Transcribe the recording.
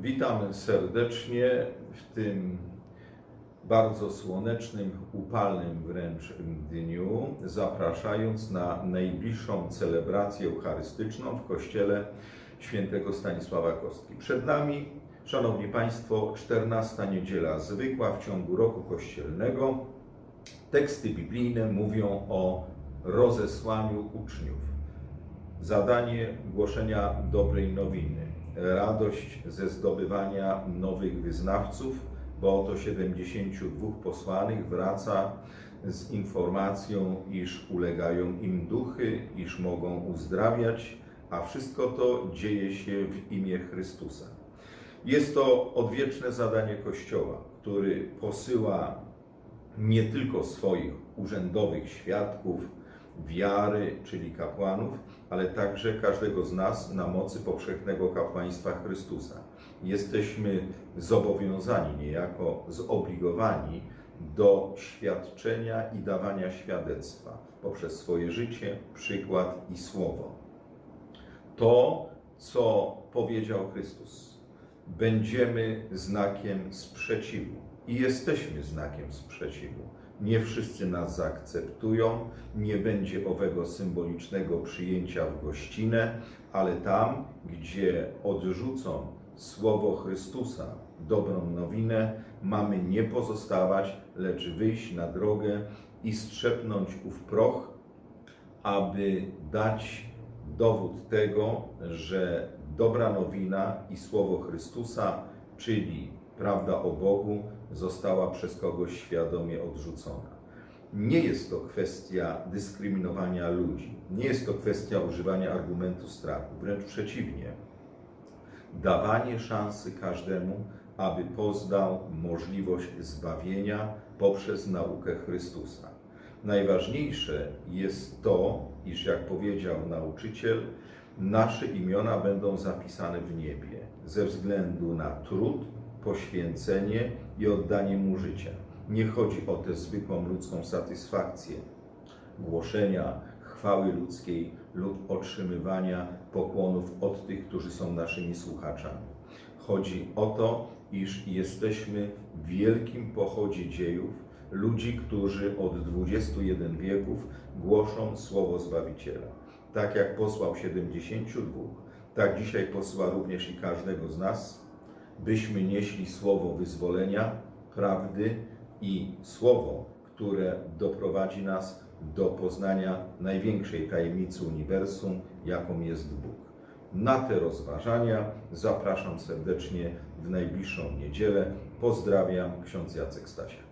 Witamy serdecznie w tym bardzo słonecznym, upalnym wręcz dniu, zapraszając na najbliższą celebrację eucharystyczną w kościele świętego Stanisława Kostki. Przed nami, Szanowni Państwo, 14 niedziela zwykła w ciągu roku kościelnego. Teksty biblijne mówią o rozesłaniu uczniów. Zadanie głoszenia dobrej nowiny, radość ze zdobywania nowych wyznawców, bo oto 72 posłanych wraca z informacją, iż ulegają im duchy, iż mogą uzdrawiać, a wszystko to dzieje się w imię Chrystusa. Jest to odwieczne zadanie Kościoła, który posyła nie tylko swoich urzędowych świadków wiary, czyli kapłanów, ale także każdego z nas na mocy powszechnego kapłaństwa Chrystusa. Jesteśmy zobowiązani, niejako zobligowani do świadczenia i dawania świadectwa poprzez swoje życie, przykład i słowo. To, co powiedział Chrystus, będziemy znakiem sprzeciwu i jesteśmy znakiem sprzeciwu. Nie wszyscy nas zaakceptują, nie będzie owego symbolicznego przyjęcia w gościnę, ale tam, gdzie odrzucą słowo Chrystusa, dobrą nowinę, mamy nie pozostawać, lecz wyjść na drogę i strzepnąć ów proch, aby dać dowód tego, że dobra nowina i słowo Chrystusa, czyli prawda o Bogu, została przez kogoś świadomie odrzucona. Nie jest to kwestia dyskryminowania ludzi, nie jest to kwestia używania argumentu strachu, wręcz przeciwnie. Dawanie szansy każdemu, aby poznał możliwość zbawienia poprzez naukę Chrystusa. Najważniejsze jest to, iż jak powiedział nauczyciel, nasze imiona będą zapisane w niebie ze względu na trud, poświęcenie i oddanie mu życia. Nie chodzi o tę zwykłą ludzką satysfakcję głoszenia chwały ludzkiej lub otrzymywania pokłonów od tych, którzy są naszymi słuchaczami. Chodzi o to, iż jesteśmy w wielkim pochodzie dziejów ludzi, którzy od 21 wieków głoszą słowo Zbawiciela. Tak jak posłał 72, tak dzisiaj posła również i każdego z nas, byśmy nieśli słowo wyzwolenia, prawdy i słowo, które doprowadzi nas do poznania największej tajemnicy uniwersum, jaką jest Bóg. Na te rozważania zapraszam serdecznie w najbliższą niedzielę. Pozdrawiam, ksiądz Jacek Stasiak.